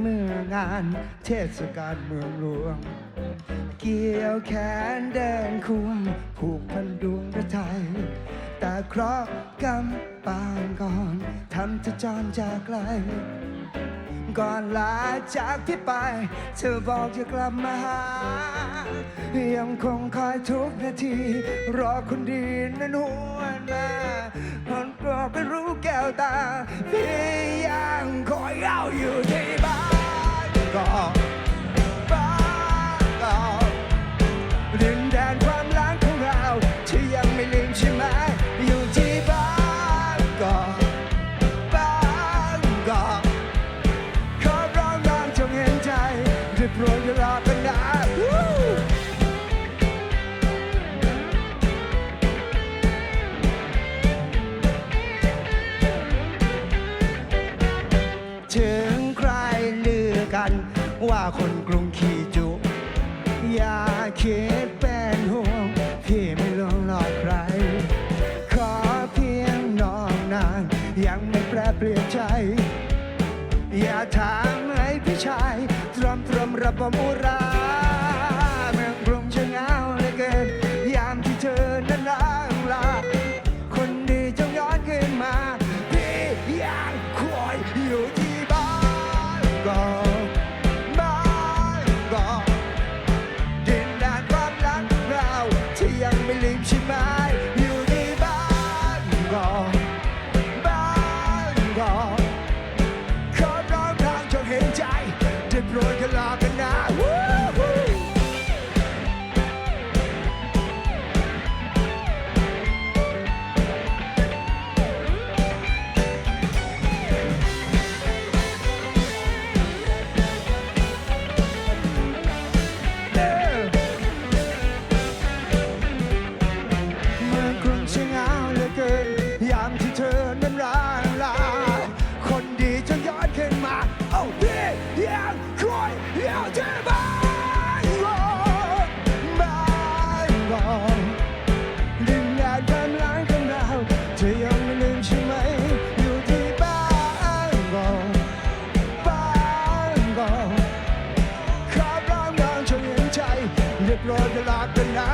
เมื่องานเทศกาลเมืองหลวง เกี่ยวแขนเดินควงผูกพันดวงพระไทยแต่เคราะห์กรรมปางก่อนทำจะจรจากไกล ก่อนลาจากพี่ไป เธอบอกจะกลับมาหา ยังคงคอยทุกนาที รอคนดีนั้นหวนมาคนกลอกไม่รู้แก้วตาพี่ คนกรุงขี่จุ อย่าคิดเป็นห่วงพี่ไม่ลวงหลอกใคร ขอเพียงน้องนางยังไม่แปรเปลี่ยนใจ อย่าถามให้พี่ชาย ตรอมตรอมระบมอุรา มาโอ้พี่ยังคอยอยู่ที่บ้านรอบ้านรอดินแดนความรักของเราเธอยังไม่ลืมใช่ไหม อยู่ที่บ้านรอบ้านรอขอร้องน้องจงเห็นใจได้โปรดอย่าลากันนะ